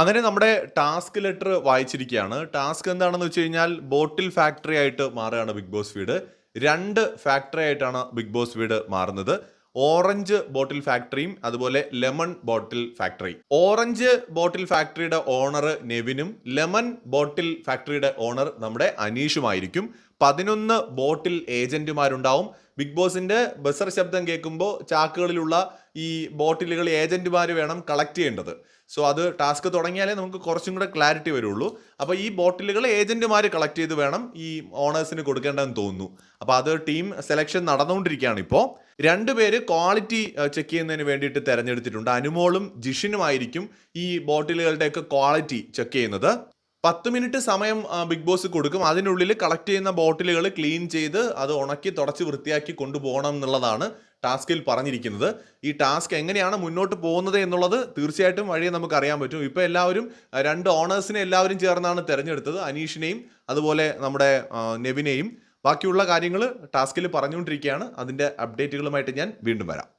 അങ്ങനെ നമ്മുടെ task letter വായിച്ചിരിക്കുകയാണ്. Task എന്താണെന്ന് വെച്ച് കഴിഞ്ഞാൽ ബോട്ടിൽ ഫാക്ടറി ആയിട്ട് മാറുകയാണ് ബിഗ് ബോസ് വീട്. രണ്ട് ഫാക്ടറി ആയിട്ടാണ് ബിഗ് ബോസ് വീട് മാറുന്നത്. ഓറഞ്ച് ബോട്ടിൽ ഫാക്ടറിയും അതുപോലെ lemon bottle factory. Orange bottle ഫാക്ടറിയുടെ ഓണർ നെവിനും ലെമൺ ബോട്ടിൽ ഫാക്ടറിയുടെ ഓണർ നമ്മുടെ അനീഷുമായിരിക്കും. പതിനൊന്ന് ബോട്ടിൽ ഏജന്റുമാരുണ്ടാവും. ബിഗ് ബോസിന്റെ ബസർ ശബ്ദം കേൾക്കുമ്പോൾ ചാക്കുകളിലുള്ള ഈ ബോട്ടിലുകൾ ഏജന്റുമാർ വേണം കളക്ട് ചെയ്യേണ്ടത്. സോ അത് ടാസ്ക് തുടങ്ങിയാലേ നമുക്ക് കുറച്ചും കൂടെ ക്ലാരിറ്റി വരുള്ളൂ. അപ്പോൾ ഈ ബോട്ടിലുകൾ ഏജന്റുമാർ കളക്ട് ചെയ്ത് വേണം ഈ ഓണേഴ്സിന് കൊടുക്കേണ്ടതെന്ന് തോന്നുന്നു. അപ്പോൾ അത് ടീം സെലക്ഷൻ നടന്നുകൊണ്ടിരിക്കുകയാണ് ഇപ്പോൾ. രണ്ടുപേര് ക്വാളിറ്റി ചെക്ക് ചെയ്യുന്നതിന് വേണ്ടിയിട്ട് തിരഞ്ഞെടുത്തിട്ടുണ്ട്. അനുമോളും ജിഷിനുമായിരിക്കും ഈ ബോട്ടിലുകളുടെയൊക്കെ ക്വാളിറ്റി ചെക്ക് ചെയ്യുന്നത്. പത്ത് മിനിറ്റ് സമയം ബിഗ് ബോസ് കൊടുക്കും. അതിനുള്ളിൽ കളക്ട് ചെയ്യുന്ന ബോട്ടിലുകൾ ക്ലീൻ ചെയ്ത് അത് ഉണക്കി തുടച്ച് വൃത്തിയാക്കി കൊണ്ടുപോകണം എന്നുള്ളതാണ് ടാസ്കിൽ പറഞ്ഞിരിക്കുന്നത്. ഈ ടാസ്ക് എങ്ങനെയാണ് മുന്നോട്ട് പോകുന്നത് എന്നുള്ളത് തീർച്ചയായിട്ടും വഴിയെ നമുക്ക് അറിയാൻ പറ്റും. ഇപ്പോൾ എല്ലാവരും രണ്ട് ഓണേഴ്സിനെ എല്ലാവരും ചേർന്നാണ് തിരഞ്ഞെടുത്തത്. അനീഷിനെയും അതുപോലെ നമ്മുടെ നെവിനെയും. ബാക്കിയുള്ള കാര്യങ്ങൾ ടാസ്കിൽ പറഞ്ഞുകൊണ്ടിരിക്കുകയാണ്. അതിന്റെ അപ്ഡേറ്റുകളുമായിട്ട് ഞാൻ വീണ്ടും വരാം.